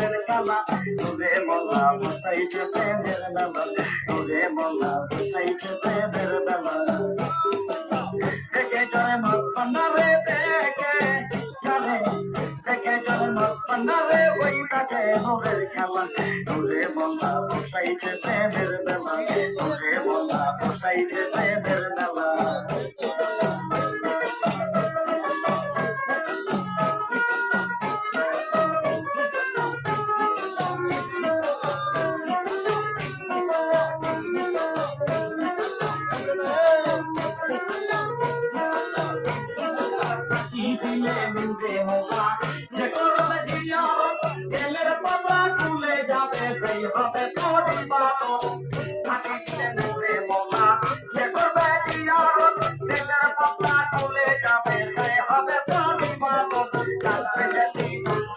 নূরের খেলা নূরে মোল্লা বসাইছে প্রেমের মেলা নূরে মোল্লা বসাইছে প্রেমের মেলা দেখে দেখে চলে দেখে প্রেমের মেলা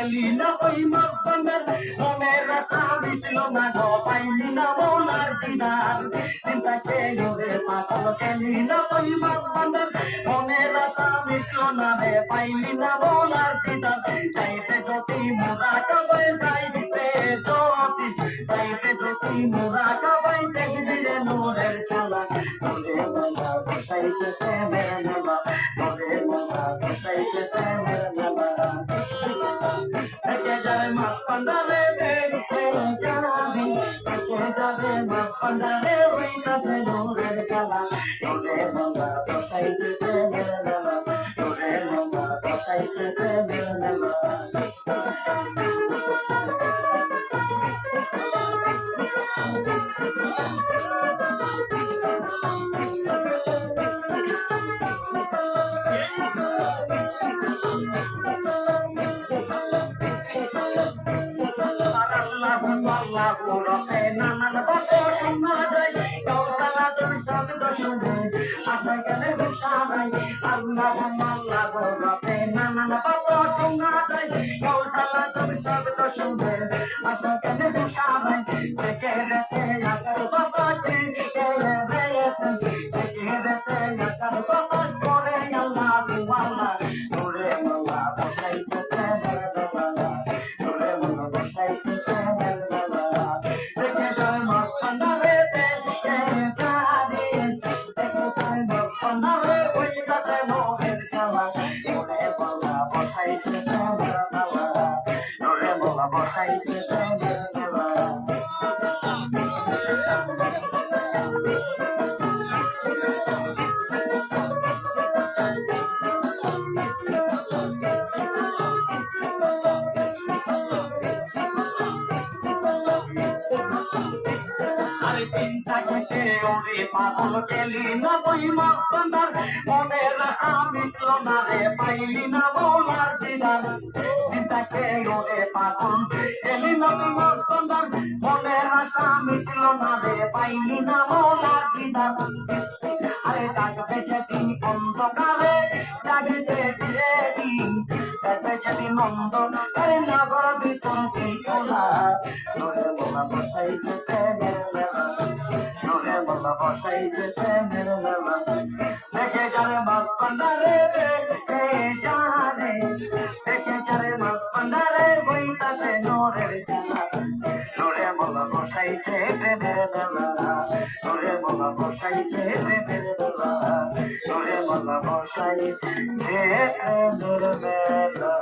কেলি না ওই মস্তানের মনের আশা মিটল না গো পাইলি না মোলার দিদার চিন্তাইতে ওরে পাগল কেলি না ওই মস্তানের মনের আশা মিটল না রে পাইলি না মোলার দিদার চাইতে যদি মোরা কবে যাইতে যদি চাইতে যদি মোরা কবে দেখবি রে নূরের খেলা তোরে মোরা বসাইতে প্রেমের নেবা তোরে মোরা বসাইতে ওই কাছে নূরের খেলা তোরে মোরা বসাইতে প্রেমের নেবা তোরে মোরা বসাইতে প্রেমের নেবা রবে নানান কত শোনা যায় তুমি শব্দ শুনে আশা গেলে দিশা নাই, আল্লাহু আল্লাহু নানান কত শোনা যায় তুমি শব্দ শুনে আশা গেলে দিশা নাই, দেখে দেখে কত চিনিতে ওই কাছে মোহের খেলা তোরে মোলা বসাইতে প্রেমের দোলা তোরে মোলা বসাইতে প্রেমের দোলা আরে চিন্তা থেকে ওরে পাগল গেলি না বই মস্তার মনের আশা মিটল না রে পাইলি না বলার দিদার। চিন্তা ওরে পাগল গেলি না তুই মস্তার মনের আশা মিটল না রে পাইলি না বলার দিদার। আরে ডাকবে যেদিন অন্ধকারে ডাকবে ধীরে দিন ডাকবে যেদিন অন্ধকারে নগর ভিতর খোলা নরে বলা বসাই যেতে বলা বসাই যেতে মেলা দেখে যারে মাছ পান্ডারে দেখে যারে দেখে যারে মাছ পান্ডারে বইতাছে নরের খেলা নরে বলা বসাইছে প্রেমের মেলা নরে বলা বসাইছে প্রেমের মেলা নরে বলা বসাই যে প্রেমের মেলা